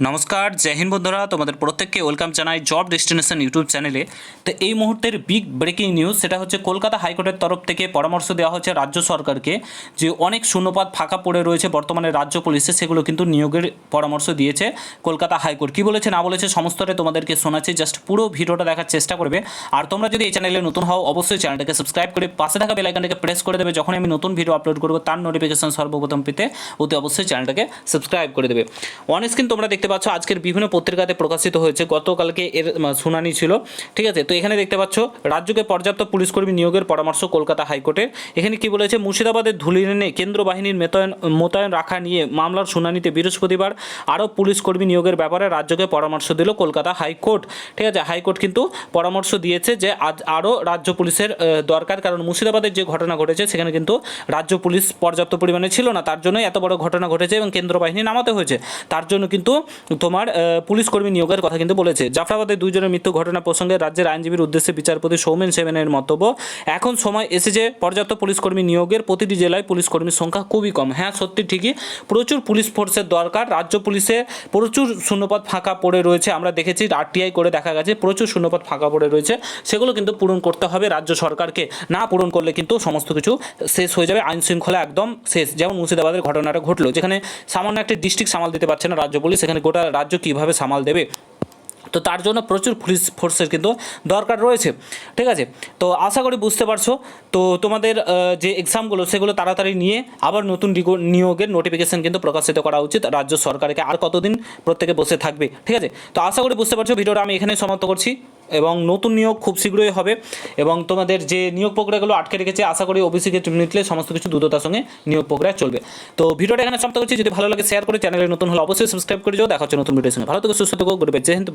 নমস্কার, জয় হিন্দ বন্ধুরা, তোমাদের প্রত্যেককে ওয়েলকাম জানাই জব ডেস্টিনেশন ইউটিউব চ্যানেলে তো এই মুহূর্তের বিগ ব্রেকিং নিউজ সেটা হচ্ছে কলকাতা হাইকোর্টের তরফ থেকে পরামর্শ দেওয়া হচ্ছে রাজ্য সরকারকে যে অনেক শূন্যপাত ফাঁকা পড়ে রয়েছে বর্তমানে রাজ্য পুলিশে, সেগুলো কিন্তু নিয়োগের পরামর্শ দিয়েছে কলকাতা হাইকোর্ট। কি বলেছে, না বলেছে, সমস্তটা তোমাদেরকে শোনাচ্ছি। জাস্ট পুরো ভিডিওটা দেখার চেষ্টা করবে। আর তোমরা যদি এই চ্যানেলে নতুন হও, অবশ্যই চ্যানেলটাকে সাবস্ক্রাইব করে পাশে থাকা বেলাইকনটাকে প্রেস করে দেবে। যখন আমি নতুন ভিডিও আপলোড করব, তার নোটিফিকেশন সর্বপ্রথম পেতে অতি অবশ্যই চ্যানেলটাকে সাবস্ক্রাইব করে দেবে। অন স্ক্রিন তোমরা দেখতে পাচ্ছ, আজকের বিভিন্ন পত্রিকাতে প্রকাশিত হয়েছে। গতকালকে এর শুনানি ছিল। ঠিক আছে? তো এখানে দেখতে পাচ্ছ, রাজ্যকে পর্যাপ্ত পুলিশ কর্মী নিয়োগের পরামর্শ কলকাতা হাইকোর্টের। এখানে কি বলেছে? মুর্শিদাবাদের ধুলিলেনে কেন্দ্র বাহিনীর মোতায়েন মোতায়েন রাখা নিয়ে মামলার শুনানিতে বৃহস্পতিবার আরও পুলিশ কর্মী নিয়োগের ব্যাপারে রাজ্যকে পরামর্শ দিল কলকাতা হাইকোর্ট। ঠিক আছে? হাইকোর্ট কিন্তু পরামর্শ দিয়েছে যে, আজ আরও রাজ্য পুলিশের দরকার। কারণ মুর্শিদাবাদের যে ঘটনা ঘটেছে, সেখানে কিন্তু রাজ্য পুলিশ পর্যাপ্ত পরিমাণে ছিল না। তার জন্যই এত বড় ঘটনা ঘটেছে এবং কেন্দ্র বাহিনী নামাতে হয়েছে। তার জন্য কিন্তু তোমার পুলিশ কর্মী নিয়োগের কথা কিন্তু বলেছে। জাফরাবাদের দুইজনের মৃত্যু ঘটনা প্রসঙ্গে রাজ্যের আইনজীবীর উদ্দেশ্যে বিচারপতি সৌমেন সেভেনের মন্তব্য, এখন সময় এসেছে পর্যাপ্ত পুলিশ কর্মী নিয়োগের। প্রতিটি জেলায় পুলিশ কর্মীর সংখ্যা খুবই কম। হ্যাঁ সত্যি ঠিকই। প্রচুর পুলিশ ফোর্সের দরকার। রাজ্য পুলিশে প্রচুর শূন্যপদ ফাঁকা পড়ে রয়েছে। আমরা দেখেছি আরটিআই করে দেখা গেছে, প্রচুর শূন্যপদ ফাঁকা পড়ে রয়েছে। সেগুলো কিন্তু পূরণ করতে হবে রাজ্য সরকারকে। না পূরণ করলে কিন্তু সমস্ত কিছু শেষ হয়ে যাবে। আইন শৃঙ্খলা একদম শেষ। যেমন মুর্শিদাবাদের ঘটনাটা ঘটলো, যেখানে সামান্য একটা ডিস্ট্রিক্ট সামাল দিতে পারছে না রাজ্য পুলিশ, সেখানে গোটা রাজ্য কীভাবে সামাল দেবে? তো তার জন্য প্রচুর পুলিশ ফোর্সের কিন্তু দরকার রয়েছে। ঠিক আছে? তো আশা করি বুঝতে পারছ। তো তোমাদের যে এক্সামগুলো সেগুলো তাড়াতাড়ি নিয়ে আবার নতুন নিয়োগের নোটিফিকেশান কিন্তু প্রকাশিত করা উচিত রাজ্য সরকারকে। আর কতদিন প্রত্যেকে বসে থাকবে? ঠিক আছে? তো আশা করি বুঝতে পারছ। ভিডিওটা আমি এখানে সমাপ্ত করছি। এবং নতুন নিয়োগ খুব শীঘ্রই হবে এবং তোমাদের যে নিয়োগ প্রক্রিয়াগুলো আটকে রেখেছে, আশা করি ওবিসিকে নিতলে সমস্ত কিছু দ্রুততার সঙ্গে নিয়োগ প্রক্রিয়া চলবে। তো ভিডিওটা এখানে সমাপ্ত করছি। যদি ভালো লাগে শেয়ার করে চ্যানেলে নতুন হলে অবশ্যই সাবস্ক্রাইব করে যাও। দেখা হচ্ছে নতুন ভিডিওর সঙ্গে ভালো থেকে, সুস্থ থেকো গুড বাই জয় হিন্দ